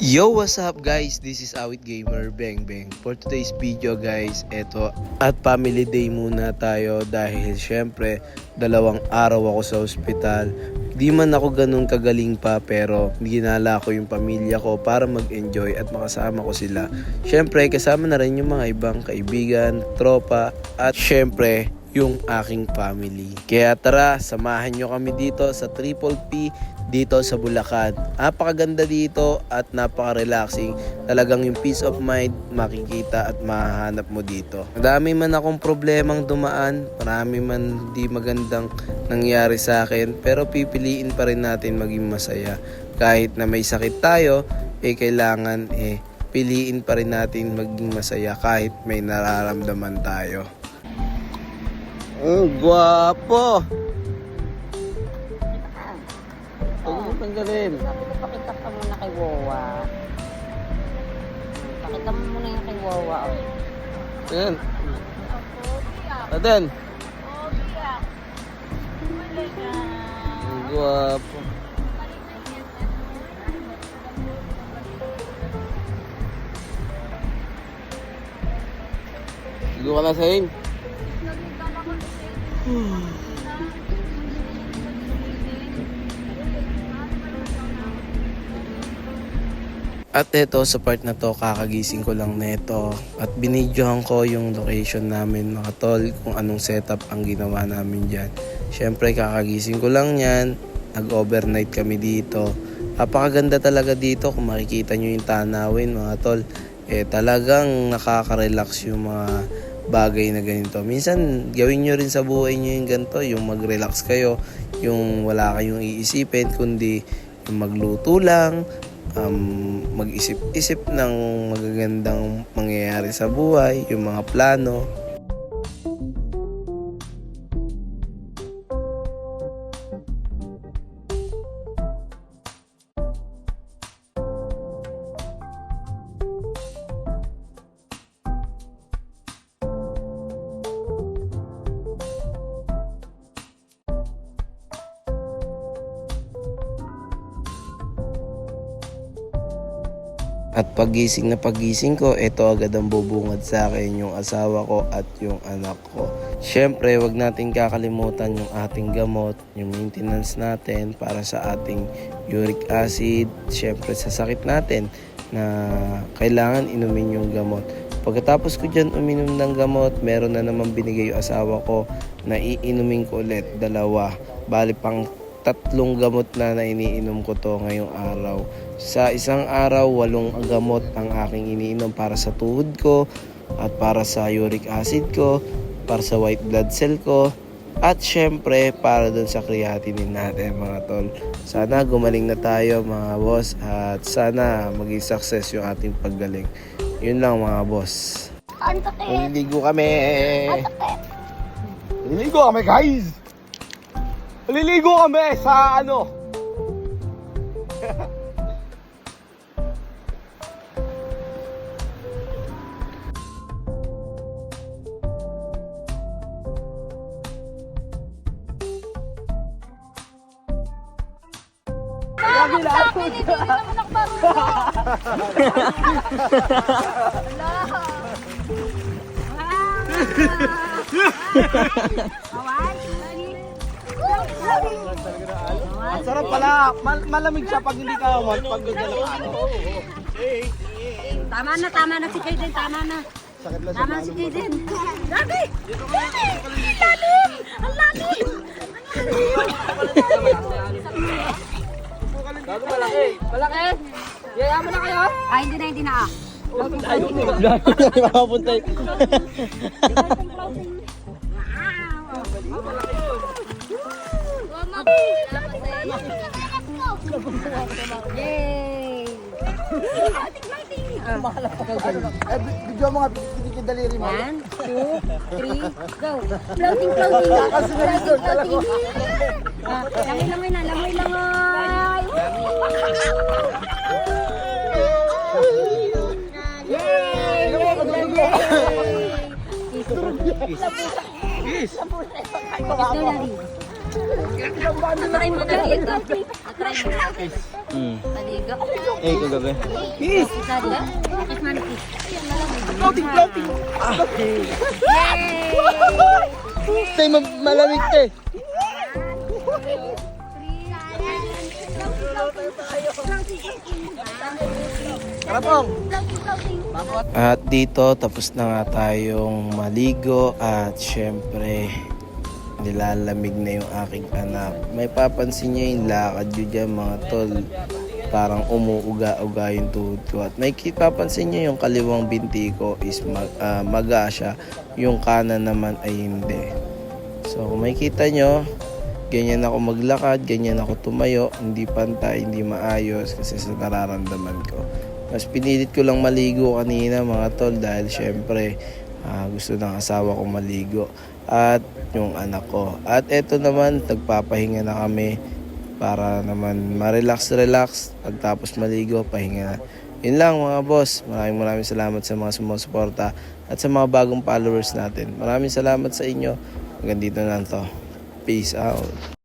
Yo, what's up guys? This is Awit Gamer Bang Bang. For today's video guys, eto at family day muna tayo dahil syempre dalawang araw ako sa ospital. Di man ako ganun kagaling pa pero ginala ko yung pamilya ko para mag-enjoy at makasama ko sila. Syempre kasama na rin yung mga ibang kaibigan, tropa at syempre yung aking family. Kaya tara, samahan nyo kami dito sa Triple P dito sa Bulacan. Napakaganda dito at napaka-relaxing. Talagang yung peace of mind makikita at mahahanap mo dito. Madami man akong problemang dumaan, marami man di magandang nangyari sa akin, pero pipiliin pa rin natin maging masaya. Kahit na may sakit tayo, eh kailangan eh piliin pa rin natin maging masaya kahit may nararamdaman tayo. Ang gwapo! Tanggalin. Pakita ka muna kay Wawa. Pakita mo muna yung kay Wawa. oh. Ayan. Aten. Ang gwapo. Sigo ka na sa hing. At eto sa part na to kakagising ko lang neto at binidyohan ko yung location namin mga tol kung anong setup ang ginawa namin dyan. Siyempre kakagising ko lang yan, nag-overnight kami dito. Napakaganda talaga dito kung makikita nyo yung tanawin mga tol. Eh talagang nakaka-relax yung mga bagay na ganito. Minsan gawin nyo rin sa buhay nyo yung ganito, yung mag-relax kayo, yung wala kayong iisipin kundi yung magluto lang, um, mag-isip-isip ng magagandang mangyayari sa buhay, yung mga plano. At pagising na pagising ko, ito agad ang bubungad sa akin yung asawa ko at yung anak ko. Siyempre, wag natin kakalimutan yung ating gamot, yung maintenance natin para sa ating uric acid. Siyempre, sa sakit natin na kailangan inumin yung gamot. Pagkatapos ko dyan uminom ng gamot, meron na naman binigay yung asawa ko na iinumin ko ulit, dalawa. Bali pang tatlong gamot na na iniinom ko to ngayong araw. Sa isang araw, walong gamot ang aking iniinom para sa tuhod ko at para sa uric acid ko, para sa white blood cell ko, at syempre para dun sa creatinine natin mga tol. Sana gumaling na tayo mga boss at sana maging success yung ating paggaling. Yun lang mga boss. Ang takit! Maliligo kami! Liligo kami guys! Liligo kami sa ano? Ang sarap pala. Mal- malamig siya pag hindi ka umot. Pag gagala ka ano. Tama na, tama na si Kaden, tama na. Sakit lang sa Tama si Kaden. Lagi! Lagi! Ang lalim! Ang lalim! Gago malaki. Malaki! Yaya mo na kayo? Ay, hindi na, hindi na ah. Makapunta yun. Yay! Eh, bigyan mo nga pinigil daliri mo. One, two, three, go! Floating, floating! Floating, floating! Ah, Langoy, langoy na, langoy, langoy! Yay! Yes! Atry mo na ito. Atry mo na. Hmm. Maligo. Eh, kagabi. Kiss! Kiss na kiss. Floating, floating. Yay! Tay, ma- malamig te. At dito tapos na nga tayong maligo at syempre nilalamig na yung aking anak. May papansin niya yung lakad yun dyan mga tol. Parang umuuga-uga yung tuhod ko. At may papansin niya yung kaliwang binti ko is mag, ah, maga siya. Yung kanan naman ay hindi. So kung makikita nyo, ganyan ako maglakad, ganyan ako tumayo, hindi pantay, hindi maayos kasi sa nararamdaman ko. Mas pinilit ko lang maligo kanina mga tol dahil syempre ah, gusto ng asawa ko maligo at yung anak ko. At eto naman, nagpapahinga na kami para naman ma-relax-relax. Pagtapos maligo, pahinga na. Yun lang mga boss. Maraming maraming salamat sa mga sumusuporta at sa mga bagong followers natin. Maraming salamat sa inyo. Hanggang dito na to. Peace out.